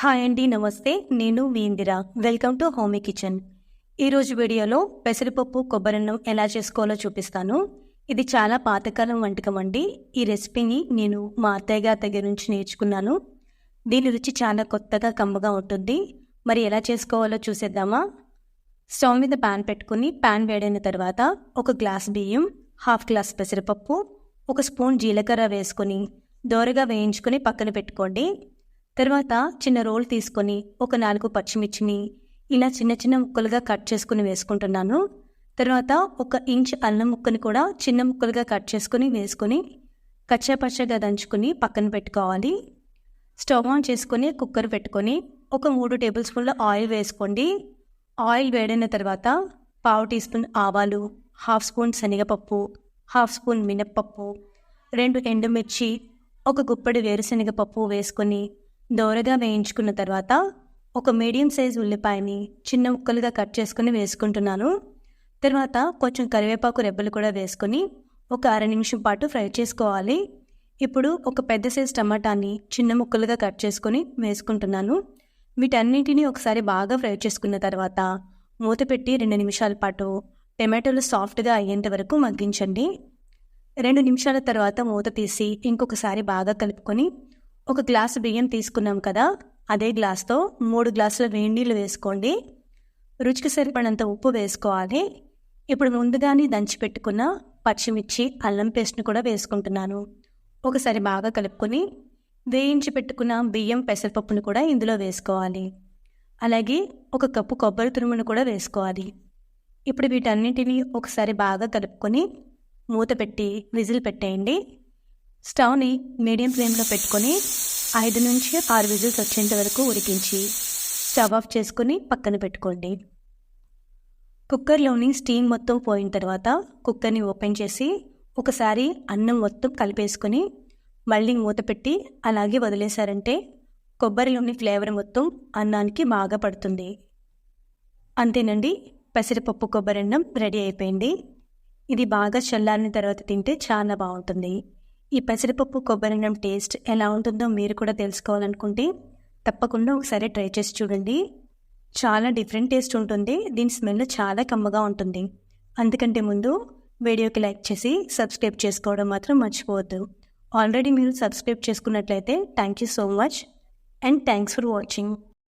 Hi అండి నమస్తే. నేను మీ Indira. Welcome to homey kitchen ఈరోజు వీడియోలో పెసరపప్పు కొబ్బరన్నం ఎలా చేసుకోవాలో చూపిస్తాను. ఇది చాలా పాతకాలం వంటకం అండి. ఈ రెసిపీని నేను మా అత్తయ్య గారి దగ్గర నుంచి నేర్చుకున్నాను. దీని రుచి చాలా కొత్తగా కమ్మగా ఉంటుంది. మరి ఎలా చేసుకోవాలో చూసేద్దామా? స్టవ్ మీద ప్యాన్ పెట్టుకుని ప్యాన్ వేడైన తర్వాత ఒక గ్లాస్ బియ్యం హాఫ్ గ్లాస్ పెసరపప్పు ఒక స్పూన్ జీలకర్ర వేసుకొని దోరగా వేయించుకొని పక్కన పెట్టుకోండి. తర్వాత చిన్న రోల్ తీసుకొని ఒక నాలుగు పచ్చిమిర్చిని ఇలా చిన్న చిన్న ముక్కలుగా కట్ చేసుకుని వేసుకుంటున్నాను. తర్వాత ఒక ఇంచ్ అల్లం ముక్కని కూడా చిన్న ముక్కలుగా కట్ చేసుకుని వేసుకొని కచ్చాపచ్చగా దంచుకొని పక్కన పెట్టుకోవాలి. స్టవ్ ఆన్ చేసుకొని కుక్కర్ పెట్టుకొని ఒక మూడు టేబుల్ స్పూన్ల ఆయిల్ వేసుకోండి. ఆయిల్ వేడైన తర్వాత పావు టీ స్పూన్ ఆవాలు హాఫ్ స్పూన్ శనగపప్పు హాఫ్ స్పూన్ మినప్పప్పు రెండు ఎండుమిర్చి ఒక గుప్పడి వేరుశనగపప్పు వేసుకొని దోరగా వేయించుకున్న తర్వాత ఒక మీడియం సైజ్ ఉల్లిపాయని చిన్న ముక్కలుగా కట్ చేసుకుని వేసుకుంటున్నాను. తర్వాత కొంచెం కరివేపాకు రెబ్బలు కూడా వేసుకొని ఒక అర నిమిషం పాటు ఫ్రై చేసుకోవాలి. ఇప్పుడు ఒక పెద్ద సైజ్ టమాటాని చిన్న ముక్కలుగా కట్ చేసుకొని వేసుకుంటున్నాను. వీటన్నింటినీ ఒకసారి బాగా ఫ్రై చేసుకున్న తర్వాత మూత పెట్టి రెండు నిమిషాల పాటు టమాటోలు సాఫ్ట్గా అయ్యేంత వరకు మగ్గించండి. రెండు నిమిషాల తర్వాత మూత తీసి ఇంకొకసారి బాగా కలుపుకొని ఒక గ్లాసు బియ్యం తీసుకున్నాం కదా అదే గ్లాస్తో మూడు గ్లాసుల వేడి నీళ్ళు వేసుకోండి. రుచికి సరిపడినంత ఉప్పు వేసుకోవాలి. ఇప్పుడు ముందుగానే దంచి పెట్టుకున్న పచ్చిమిర్చి అల్లం పేస్ట్ని కూడా వేసుకుంటున్నాను. ఒకసారి బాగా కలుపుకొని వేయించి పెట్టుకున్న బియ్యం పెసరపప్పును కూడా ఇందులో వేసుకోవాలి. అలాగే ఒక కప్పు కొబ్బరి తురుమును కూడా వేసుకోవాలి. ఇప్పుడు వీటన్నిటిని ఒకసారి బాగా కలుపుకొని మూత పెట్టి విజిల్ పెట్టేయండి. స్టవ్ని మీడియం ఫ్లేమ్లో పెట్టుకొని ఐదు నుంచి ఆరు విజిల్స్ వచ్చేంత వరకు ఉడికించి స్టవ్ ఆఫ్ చేసుకుని పక్కన పెట్టుకోండి. కుక్కర్లోని స్టీమ్ మొత్తం పోయిన తర్వాత కుక్కర్ని ఓపెన్ చేసి ఒకసారి అన్నం మొత్తం కలిపేసుకొని మళ్ళీ మూత పెట్టి అలాగే వదిలేశారంటే కొబ్బరిలోని ఫ్లేవర్ మొత్తం అన్నానికి బాగా పడుతుంది. అంతేనండి పెసరపప్పు కొబ్బరి అన్నం రెడీ అయిపోయింది. ఇది బాగా చల్లారిన తర్వాత తింటే చాలా బాగుంటుంది. ఈ పెసరపప్పు కొబ్బరిన్నం టేస్ట్ ఎలా ఉంటుందో మీరు కూడా తెలుసుకోవాలనుకుంటే తప్పకుండా ఒకసారి ట్రై చేసి చూడండి. చాలా డిఫరెంట్ టేస్ట్ ఉంటుంది. దీని స్మెల్ చాలా కమ్మగా ఉంటుంది. అందుకంటే ముందు వీడియోకి లైక్ చేసి సబ్స్క్రైబ్ చేసుకోవడం మాత్రం మర్చిపోవద్దు. ఆల్రెడీ మీరు సబ్స్క్రైబ్ చేసుకున్నట్లయితే thank you so much and thanks for watching.